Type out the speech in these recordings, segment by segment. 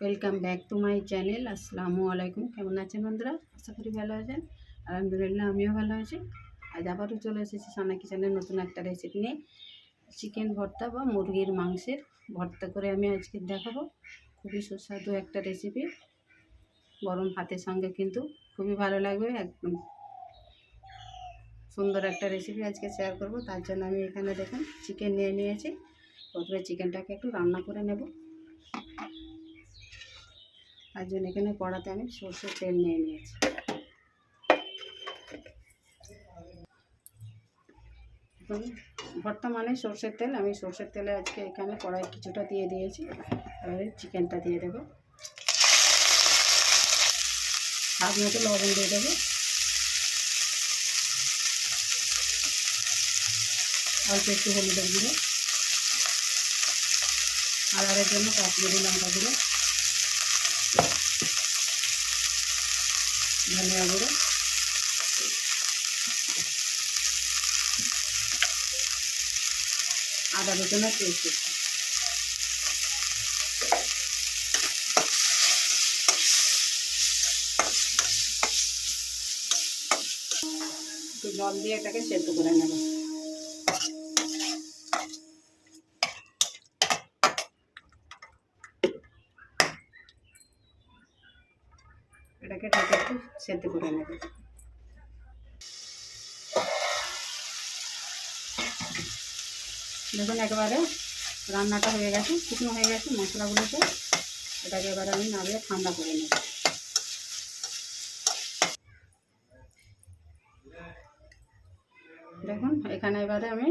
Welcome back to my channel আসসালামু আলাইকুম কেমন আছেন বন্ধুরা? আশা করি ভালো আছেন। আলহামদুলিল্লাহ, আমিও ভালো আছি। আজ আবারও চলে এসেছি সানা কিচেনের নতুন একটা রেসিপি নিয়ে। চিকেন ভর্তা বা মুরগির মাংসের ভর্তা করে আমি আজকে দেখাবো। খুবই সুস্বাদু একটা রেসিপি গরম ভাতের সঙ্গে কিন্তু খুবই ভালো লাগবে। একদম সুন্দর একটা রেসিপি আজকে শেয়ার করব। তার জন্য আমি এখানে দেখুন চিকেন নিয়ে নিয়েছি। প্রথমে চিকেনটাকে একটু রান্না করে নেব। তার জন্য এখানে কড়াতে আমি সর্ষের তেল নিয়ে নিয়েছি। বর্তমানে মানে সর্ষের তেল, আমি সর্ষের তেলে আজকে এখানে কড়াই কিছুটা দিয়ে দিয়েছি। এবারে চিকেনটা দিয়ে দেবো। হাফ মতো লবণ দিয়ে দেবো। অল্প একটু হলুদের গুঁড়ো। কালারের জন্য কাশ্মীরি লঙ্কা গুঁড়ো। ধনিয়া গুঁড়ো। আদা রসুনের পেস্ট জল দিয়ে এটাকে সেদ্ধ করে নেব। এটাকে ঢেকে একটু সেদ্ধ করে নেব। দেখুন একেবারে রান্নাটা হয়ে গেছে, শুকনো হয়ে গেছে মশলাগুলোকে। এটাকে এবারে আমি নাড়িয়ে ঠান্ডা করে নেব। দেখুন, এখানে এবারে আমি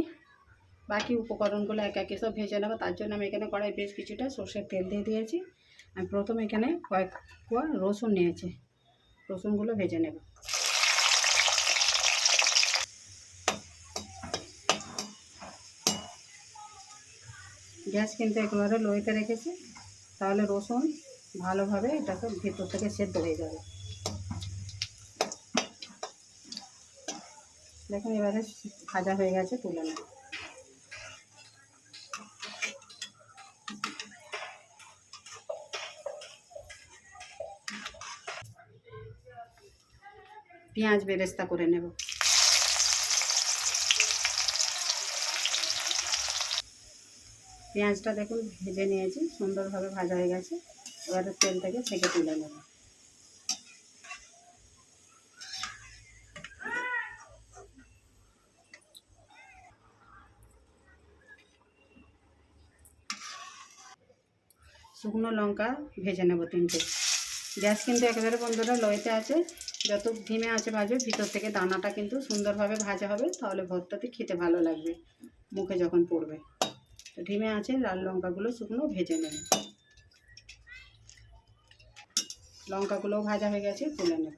বাকি উপকরণগুলো এক একে সব ভেজে নেব। তার জন্য আমি এখানে কড়াই বেশ কিছুটা সর্ষের তেল দিয়ে দিয়েছি। আমি প্রথমে এখানে কয়েক কোয়া রসুন নিয়েছি। রসুনগুলো ভেজে নেব। গ্যাস কিন্তু একেবারে লোয়েতে রেখেছি। তাহলে রসুন ভালোভাবে এটাকে ভেতর থেকে সেদ্ধ হয়ে যাবে। দেখুন, এবারে ভাজা হয়ে গেছে, তুলে নেব। পেঁয়াজ বেরেস্তা করে নেব। পেঁয়াজটা দেখুন ভেজে নিয়েছি, সুন্দরভাবে ভাজা হয়ে গেছে। এবারে তেল থেকে ছেঁকে তুলে নেব। শুকনো লঙ্কা ভেজে নেব তিনটে। গ্যাস কিন্তু একেবারে বন্ধুরা লয়েতে আছে যত ধিমে আছে ভাজবে, ভিতর থেকে দানাটা কিন্তু সুন্দরভাবে ভাজা হবে, তাহলে ভর্তাতে খেতে ভালো লাগবে, মুখে যখন পড়বে। তো ধিমে আছে, লাল লঙ্কাগুলো শুকনো ভেজে নেব। লঙ্কাগুলোও ভাজা হয়ে গেছে, তুলে নেব।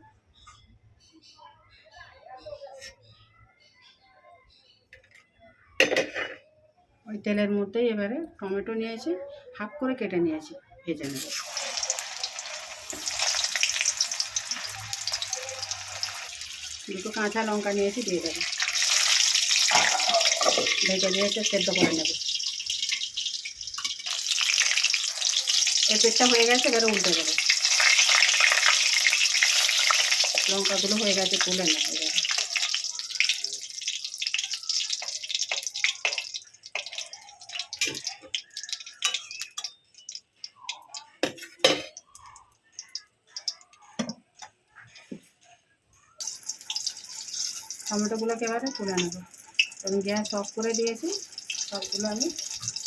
ওই তেলের মধ্যেই এবারে টমেটো নিয়েছি, হাফ করে কেটে নিয়েছি, ভেজে নেব। দুটো কাঁচা লঙ্কা নিয়েছি দিয়ে দেবো ভেজে দিয়েছে সেদ্ধ করে নেব এই পেটটা হয়ে গেছে এবারে উল্টে দেবো লঙ্কাগুলো হয়ে গেছে তুলে নেব এবারে টমেটোগুলোকে এবারে তুলে নেব। আমি গ্যাস অফ করে দিয়েছি, সবগুলো আমি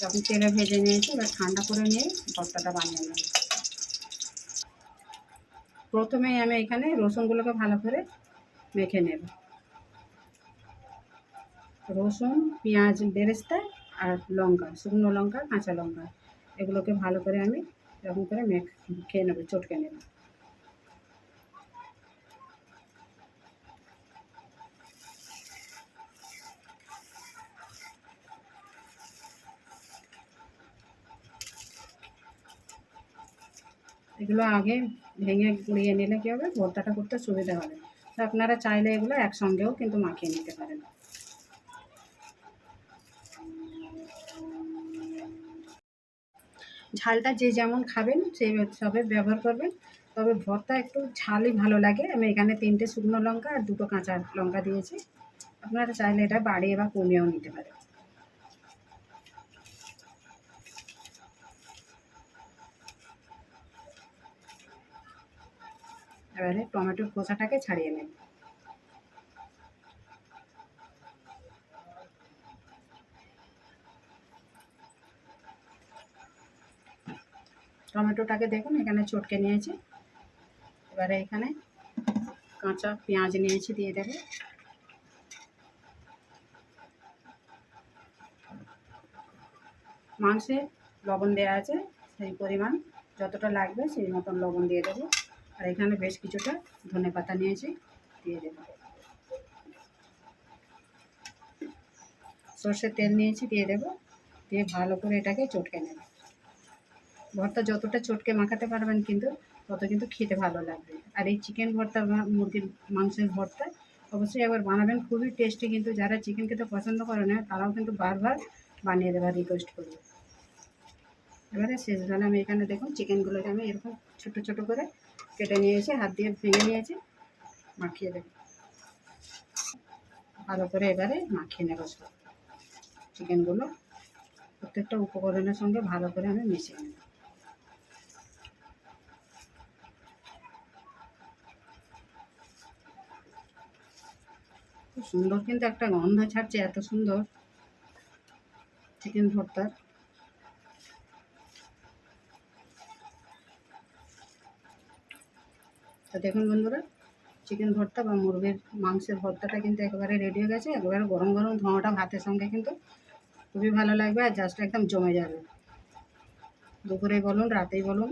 যখন তেলে ভেজে নিয়েছি, এবার ঠান্ডা করে নিয়ে ভর্তাটা বানিয়ে নেব। প্রথমেই আমি এখানে রসুনগুলোকে ভালো করে মেখে নেব। রসুন, পেঁয়াজ, বেরেস্তা আর লঙ্কা, শুকনো লঙ্কা, কাঁচা লঙ্কা, এগুলোকে ভালো করে আমি এরকম করে মেখ নেব, চটকে নেব। এগুলো আগে ভেঙে গুঁড়িয়ে নিলে কী হবে? ভর্তাটা করতে সুবিধা হবে। তো আপনারা চাইলে এগুলো একসঙ্গেও কিন্তু মাখিয়ে নিতে পারেন। ঝালটা যে যেমন খাবেন, সেই সবে ব্যবহার করবেন। তবে ভর্তা একটু ঝালই ভালো লাগে। আমি এখানে তিনটে শুকনো লঙ্কা আর দুটো কাঁচা লঙ্কা দিয়েছি। আপনারা চাইলে এটা বাড়িয়ে বা কমিয়েও নিতে পারেন। এবারে টমেটোর খোসাটাকে ছাড়িয়ে নেব। টমেটোটাকে দেখুন, এখানে চটকে নিয়েছি। এবারে এখানে কাঁচা পেঁয়াজ নিয়েছি দিয়ে দেবে। মাংসে লবণ দেওয়া আছে, সেই পরিমাণ যতটা লাগবে সেই মতন লবণ দিয়ে দেবো। আর এখানে বেশ কিছুটা ধনে পাতা নিয়েছি, দিয়ে দেবো। সর্ষের তেল নিয়েছি, দিয়ে দেবো। দিয়ে ভালো করে এটাকে চটকে নেব। ভর্তা যতটা চটকে মাখাতে পারবেন কিন্তু, তত কিন্তু খেতে ভালো লাগবে। আর এই চিকেন ভর্তা বা মুরগির মাংসের ভর্তা অবশ্যই একবার বানাবেন, খুবই টেস্টি কিন্তু। যারা চিকেন খেতে পছন্দ করে না, তারাও কিন্তু বারবার বানিয়ে দেওয়ার রিকোয়েস্ট করবে। এবারে শেষ বেলা আমি এখানে দেখুন চিকেনগুলোকে আমি এরকম ছোটো ছোটো করে কেটে নিয়েছি, হাত দিয়ে ভেঙে নিয়েছি, মাখিয়ে দেব। ভালো করে এবারে মাখিয়ে নেব সব। চিকেনগুলো প্রত্যেকটা উপকরণের সঙ্গে ভালো করে আমি মিশিয়ে নেব। খুব সুন্দর কিন্তু একটা গন্ধ ছাড়ছে, এত সুন্দর। চিকেন ভর্তার। তো দেখুন বন্ধুরা চিকেন ভর্তা বা মুরগির মাংসের ভর্তাটা কিন্তু একেবারে রেডি হয়ে গেছে। একেবারে গরম গরম ধোঁয়াটা ভাতের সঙ্গে কিন্তু খুবই ভালো লাগবে আর জাস্ট একদম জমে যাবে। দুপুরে বলুন, রাতেই বলুন,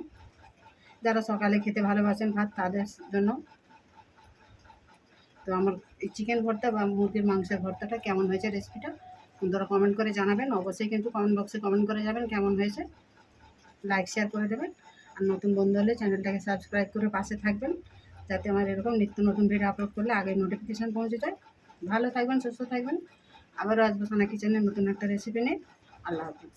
যারা সকালে খেতে ভালোবাসেন ভাত তাদের জন্য। তো আমার এই চিকেন ভর্তা বা মুরগির মাংসের ভর্তাটা কেমন হয়েছে রেসিপিটা বন্ধুরা কমেন্ট করে জানাবেন। অবশ্যই কিন্তু কমেন্ট বক্সে কমেন্ট করে যাবেন কেমন হয়েছে। লাইক শেয়ার করে দেবেন। আর নতুন বন্ধু হলে চ্যানেলটাকে সাবস্ক্রাইব করে পাশে থাকবেন, যাতে আমার এরকম নিত্য নতুন ভিডিও আপলোড করলে আগে নোটিফিকেশান পৌঁছে যায়। ভালো থাকবেন, সুস্থ থাকবেন। আবারও আসব সোনা কিচেনের নতুন একটা রেসিপি নিয়ে। আল্লাহ হাফিজ।